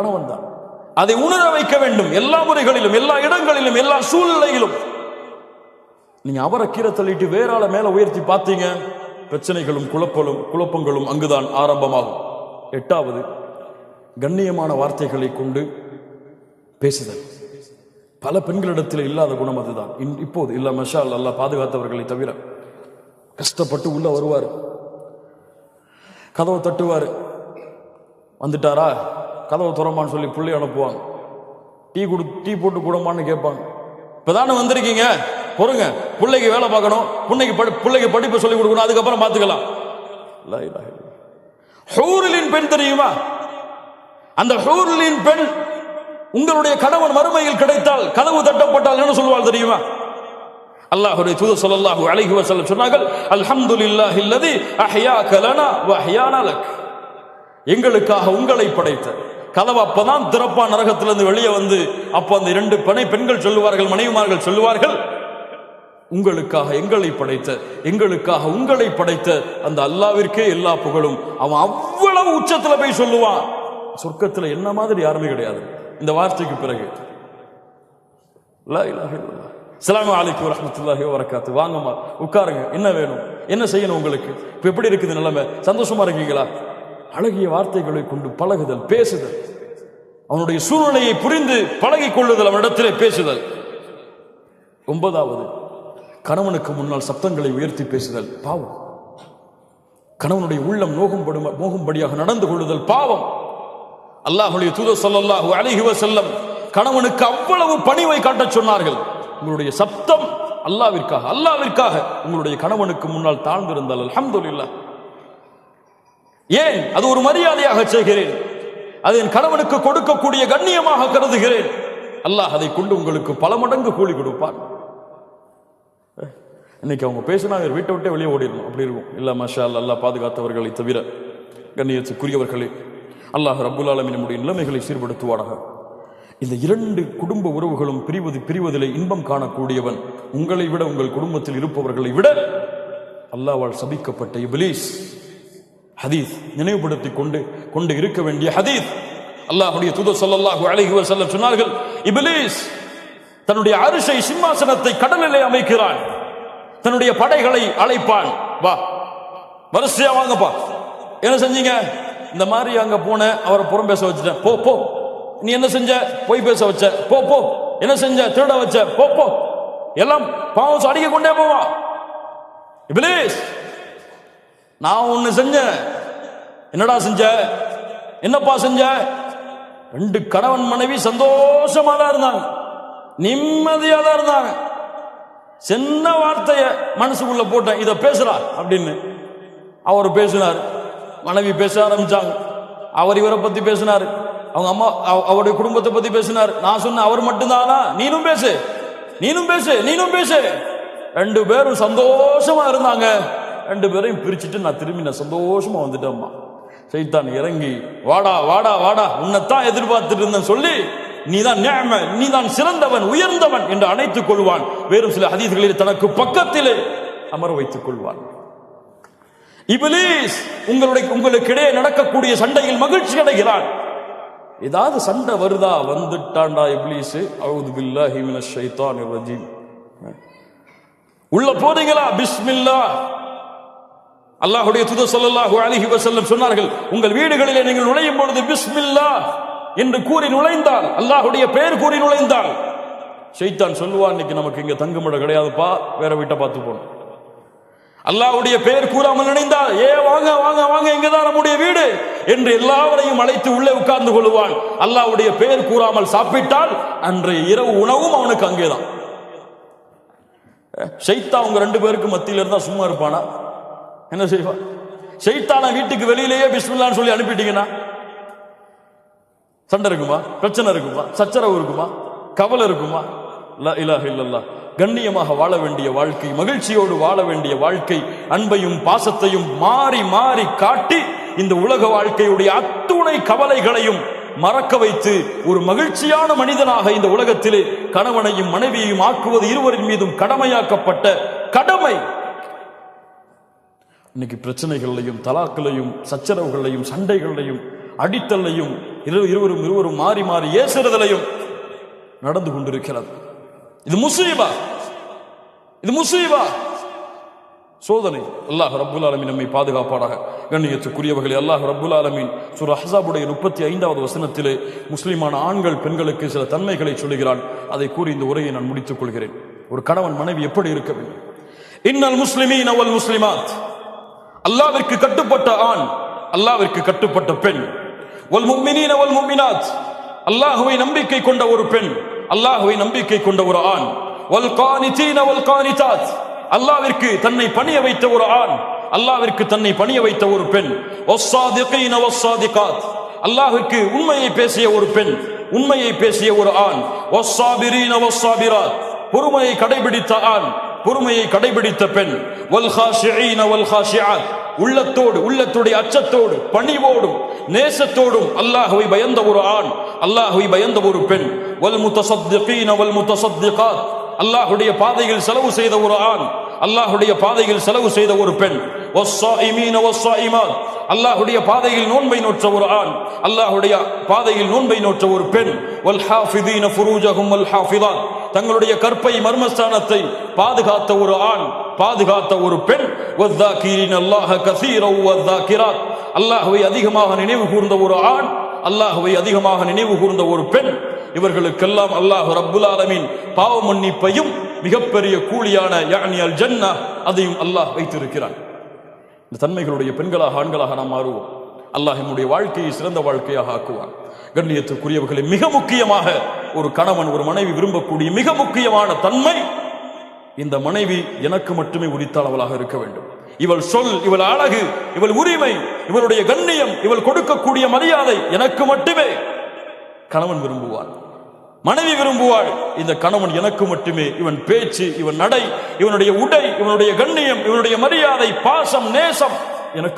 கணவன் தான் அதை உணர வைக்க வேண்டும். எல்லா முறைகளிலும் எல்லா இடங்களிலும் எல்லா சூழ்நிலையிலும். நீங்க அவரை கீரை தள்ளிட்டு வேறால மேல உயர்த்தி பார்த்தீங்க? பிரச்சனைகளும் குழப்பலும் குழப்பங்களும் அங்குதான் ஆரம்பமாகும். எட்டாவது கண்ணியமான வார்த்தைகளை கொண்டு பேசுதல். பல பெண்களிடத்தில் இல்லாத குணம் அதுதான். இப்போது இல்ல மஷால் அல்லா பாதுகாத்தவர்களை தவிர கஷ்டப்பட்டு உள்ள வருவார். கதவை தட்டுவார். வந்துட்டாரா? கதவை துறமான்னு சொல்லி பிள்ளை அனுப்புவாங்க. டீ கொடு டீ போட்டு கூடமான்னு கேட்பாங்க. இப்போ தானே வந்திருக்கீங்க? பொறுங்க. பிள்ளைக்கு வேலை பார்க்கணும். பிள்ளைக்கு படி பிள்ளைக்கு படிப்பை சொல்லி கொடுக்கணும். அதுக்கப்புறம் பார்த்துக்கலாம். ஹூரலின் பெண் தெரியுமா? அந்த ஹூரலின் பெண் உங்களுடைய கணவன் மறுமையில் கிடைத்தால் கதவு தட்டப்பட்டால் என்ன சொல்வாள் தெரியுமா? அல்லாஹுடைய தூது சொல்லல்லாஹு அழகி வஸல்லம் சொன்னார்கள் அல்ஹம்துலில்லாஹி அல்லதி அஹ்யாக கலனா வ லக். எங்களுக்காக உங்களை படைத்தது. கதவு அப்பதான் திறப்பா நரகத்திலிருந்து வெளியே வந்து அப்போ அந்த இரண்டு பனை பெண்கள் சொல்லுவார்கள் மனைவிமார்கள் சொல்லுவார்கள் உங்களுக்காக எங்களை படைத்த எங்களுக்காக உங்களை படைத்த அந்த அல்லாவிற்கே எல்லா புகழும். அவன் அவ்வளவு உச்சத்துல போய் சொல்லுவான். சொர்க்கத்துல என்ன மாதிரி யாருமே கிடையாது. இந்த வார்த்தைக்கு பிறகு. லா அலைக்கு வரமத்துல்லாஹி வரக்காத்து வாங்கம்மா உட்காருங்க. என்ன வேணும்? என்ன செய்யணும் உங்களுக்கு? இப்போ எப்படி இருக்குது நிலைமை? சந்தோஷமா இருக்கீங்களா? அழகிய வார்த்தைகளை கொண்டு பழகுதல் பேசுதல். அவனுடைய சூழ்நிலையை புரிந்து பழகிக் கொள்ளுதல் அவனிடத்திலே பேசுதல். ஒன்பதாவது கணவனுக்கு முன்னால் சப்தங்களை உயர்த்தி பேசுதல் பாவம். கணவனுடைய உள்ளம் நோகும்படும் நோகும்படியாக நடந்து கொள்ளுதல் பாவம். அல்லாஹுடைய தூத சொல்லல்லாஹு அழகிவ செல்லம் கணவனுக்கு அவ்வளவு பணிவை காட்டச் சொன்னார்கள். உங்களுடைய சப்தம் அல்லாவிற்காக அல்லாவிற்காக உங்களுடைய கணவனுக்கு முன்னால் தாழ்ந்திருந்தால் அல்ஹம்துலில்லாஹ். ஏன்? அது ஒரு மரியாதையாக செய்கிறேன். அது என் கணவனுக்கு கொடுக்கக்கூடிய கண்ணியமாக கருதுகிறேன். அல்லாஹ் அதை கொண்டு உங்களுக்கு பல மடங்கு கூலி கொடுப்பார் இன்னைக்கு அவங்க பேசினா வீட்டை விட்டே வெளியே ஓடிடணும். அப்படி இருக்கும். இல்ல மஷா அல்லாஹ் அல்லாஹ் பாதுகாத்தவர்களை தவிர கண்ணியத்துக்குரியவர்களே அல்லாஹ் ரப்புல் ஆலமீன் நம்முடைய நிலைமைகளை சீர்படுத்துவாடாக இந்த இரண்டு குடும்ப உறவுகளும் பிரிவது பிரிவதிலே இன்பம் காணக்கூடியவன் உங்களை விட உங்கள் குடும்பத்தில் இருப்பவர்களை விட அல்லாஹ்வால் சபிக்கப்பட்ட இபிலீஸ் ஹதீஸ் நினைவுபடுத்திக் கொண்டு கொண்டு இருக்க வேண்டிய ஹதீஸ். அல்லாஹுடைய தூதர் சொல்லல்லாஹு அழகி செல்ல சொன்னார்கள் இப்லீஸ் தன்னுடைய அரிசை சிம்மாசனத்தை கடலிலே அமைக்கிறான். தன்னுடைய படைகளை அழைப்பான். வா வரிசையா வாங்கப்பா. என்ன செஞ்சீங்க? இந்த மாதிரி அங்க போன அவரை புறம் பேச வச்சுட்டேன். போ போ. நீ என்ன செஞ்ச? போய் பேச வச்ச. போ போ. என்ன செஞ்ச? திருட வச்ச. போ போ. எல்லாம் பாவம் அடிக்க கொண்டே போவான். இபிலீஸ் நான் ஒன்று செஞ்சேன். என்னடா செஞ்ச? என்னப்பா செஞ்ச? ரெண்டு கணவன் மனைவி சந்தோஷமா தான் இருந்தாங்க. நிம்மதியா தான் இருந்தாங்க. சின்ன வார்த்தைய மனசுக்குள்ள போட்டேன். இதை பேசுறா அப்படின்னு. அவர் பேசினார். மனைவி பேச ஆரம்பிச்சாங்க. அவர் இவரை பத்தி பேசினார். அவங்க அம்மா அவ- அவருடைய குடும்பத்தை பத்தி பேசினார். நான் சொன்ன அவர் மட்டும்தானா? நீனும் பேசு. நீனும் பேசு. நீனும் பேசு. ரெண்டு பேரும் சந்தோஷமா இருந்தாங்க. ரெண்டு பேரையும் பிரிச்சுட்டு நான் திரும்பி நான் சந்தோஷமா வந்துட்டேம்மா. சைத்தான் இறங்கி வாடா வாடா வாடா உன்னைத்தான் எதிர்பார்த்துட்டு இருந்தேன் சொல்லி நீதான் நீ நீதான் சிறந்தவன் உயர்ந்தவன் என்று அணைத்துக் கொள்வான். வேறு சில ஹதீஸ்களில் தனக்கு பக்கத்திலே அமர வைத்துக் கொள்வான். இபிலீஸ் உங்களுடைய உங்களுக்கு இடையே நடக்கக்கூடிய சண்டையில் மகிழ்ச்சி அடைகிறான். ஏதாவது சண்டை வருதா? வந்துட்டான்டா இப்லீஸ் அவுது பில்லா ஹிமின ஷைத்தானிர் ரஜீம். உள்ள போறீங்களா? பிஸ்மில்லா அல்லாஹுடைய துது சொல்லல்லாஹு அலிஹி வசல்லம் சொன்னார்கள் உங்கள் வீடுகளிலே நீங்கள் நுழையும் பொழுது பிஸ்மில்லா என்று கூறி நுழைந்தால் அல்லாஹுடைய பெயர் கூறி நுழைந்தால் ஷைத்தான் சொல்லுவான் இன்னைக்கு நமக்கு இங்க தங்குமிடம் கிடையாதுப்பா வேற வீட்டை பார்த்து போகணும். அல்லாவுடைய பெயர் கூறாமல் நினைந்தால் ஏ வாங்க வாங்க வாங்க இங்கதான் நம்முடைய வீடு என்று எல்லாவரையும் அழைத்து உள்ளே உட்கார்ந்து கொள்வான் அல்லாவுடைய பெயர் கூறாமல் சாப்பிட்டால் அன்றைய இரவு உணவும் அவனுக்கு அங்கேதான். ஷைத்தா அவங்க ரெண்டு பேருக்கு மத்தியில இருந்தா சும்மா இருப்பானா? என்ன செய்வா? ஷைத்தான வீட்டுக்கு வெளியிலேயே பிஸ்மில்லான்னு சொல்லி அனுப்பிட்டீங்கன்னா சண்டை இருக்குமா? பிரச்சனை இருக்குமா? சச்சரவு இருக்குமா? கவலை இருக்குமா? லா இல்லல்லா கண்ணியமாக வாழ வேண்டிய வாழ்க்கை மகிழ்ச்சியோடு வாழ வேண்டிய வாழ்க்கை அன்பையும் பாசத்தையும் மாறி மாறி காட்டி இந்த உலக வாழ்க்கையுடைய அத்துணை கவலைகளையும் மறக்க வைத்து ஒரு மகிழ்ச்சியான மனிதனாக இந்த உலகத்திலே கணவனையும் மனைவியையும் ஆக்குவது இருவரின் மீதும் கடமையாக்கப்பட்ட கடமை. இன்னைக்கு பிரச்சனைகளையும் தலாக்களையும் சச்சரவுகளையும் சண்டைகளையும் அடித்தல்லையும் இரு இருவரும் இருவரும் மாறி மாறி ஏசுறதிலையும் நடந்து கொண்டிருக்கிறது. இது முசீபா. இது முசீபா. சோதனை. அல்லாஹ் ரபுல் ஆலமின் நம்மை பாதுகாப்பாடாக கண்ணியத்துக்குரியவர்களே அல்லாஹ் ரபுல் ஆலமின் சுர் ஹசாபுடைய முப்பத்தி ஐந்தாவது வசனத்திலே முஸ்லிமான ஆண்கள் பெண்களுக்கு சில தன்மைகளை சொல்லுகிறான். அதை கூறி இந்த உரையை நான் முடித்துக் கொள்கிறேன். ஒரு கணவன் மனைவி எப்படி இருக்க வேண்டும்? இன்னல் முஸ்லிமீன் அவள் முஸ்லிமாத். அல்லாவிற்கு கட்டுப்பட்ட ஆண் அல்லாவிற்கு கட்டுப்பட்ட பெண். ஒல் முக்மினீன ஒல் முக்மினாத். அல்லாஹுவை நம்பிக்கை கொண்ட ஒரு பெண் அல்லாஹுவை நம்பிக்கை கொண்ட ஒரு ஆண். ஒல் கானிதீன ஒல் கானிதாத். அல்லாவிற்கு தன்னை பணிய வைத்த ஒரு ஆண் அல்லாவிற்கு தன்னை பணிய வைத்த ஒரு பெண். வஸ்ஸாதிகீன ஒஸ்ஸாதிகாத் அல்லாஹுக்கு உண்மையை பேசிய ஒரு பெண் உண்மையை பேசிய ஒரு ஆண். ஒஸ்ஸாபிரீன ஒஸ்ஸாபிராத் பொறுமையை கடைபிடித்த ஆண் பொறுமையை கடைபிடித்த பெண் உள்ளத்தோடு உள்ளத்துடைய அச்சத்தோடு பணிவோடும் நேசத்தோடும் அல்லாஹுவை பயந்த ஒரு ஆண் அல்லாஹுவை பயந்த ஒரு பெண் வல் முத்தசத்திகீன வல் முத்தசத்திகாத் அல்லாஹுடைய பாதையில் செலவு செய்த ஒரு ஆண் அல்லாஹுடைய பாதையில் செலவு செய்த ஒரு பெண் அல்லாஹுடைய பாதையில் நோன்பை நோற்ற ஒரு ஆண் அல்லாஹுடைய பாதையில் நோன்பை நோற்ற ஒரு பெண் வல் ஹாஃபிதீன ஃபுரூஜஹும் வல் ஹாஃபிதான் தங்களுடைய கற்பை மர்மஸ்தானத்தை பாதுகாத்த ஒரு ஆண் பாதுகாத்த ஒரு பெண். வஸ்தாகிரின் அல்லாஹ கசீரவ் வஸ்தாகிராத் அதிகமாக நினைவு கூர்ந்த ஒரு ஆண் அல்லாஹுவை அதிகமாக நினைவு கூர்ந்த ஒரு பெண். இவர்களுக்கெல்லாம் அல்லாஹ் ரப்புல் ஆலமின் பாவ மன்னிப்பையும் மிகப்பெரிய கூலியான யானி அல் ஜன்னா அதையும் அல்லாஹ் வைத்திருக்கிறான். இந்த தன்மைகளுடைய பெண்களாக ஆண்களாக நாம் மாறுவோம். அல்லாஹ் வாழ்க்கையை சிறந்த வாழ்க்கையாக ஆக்குவான். கண்ணியத்துக்குரியவர்களை மிக முக்கியமாக ஒரு கணவன் ஒரு மனைவி விரும்பக்கூடிய மிக முக்கியமான தன்மை இந்த மனைவி எனக்கு மட்டுமே உரித்தாளவளாக இருக்க வேண்டும். இவள் சொல் இவள் அழகு இவள் உரிமை இவளுடைய கண்ணியம் இவள் கொடுக்கக்கூடிய மரியாதை எனக்கு மட்டுமே. கணவன் விரும்புவான் மனைவி விரும்புவாள். இந்த கணவன் எனக்கு மட்டுமே. இவன் பேச்சு இவன் நடை இவனுடைய உடை இவனுடைய கண்ணியம் இவனுடைய மரியாதை பாசம் நேசம் எனக்கு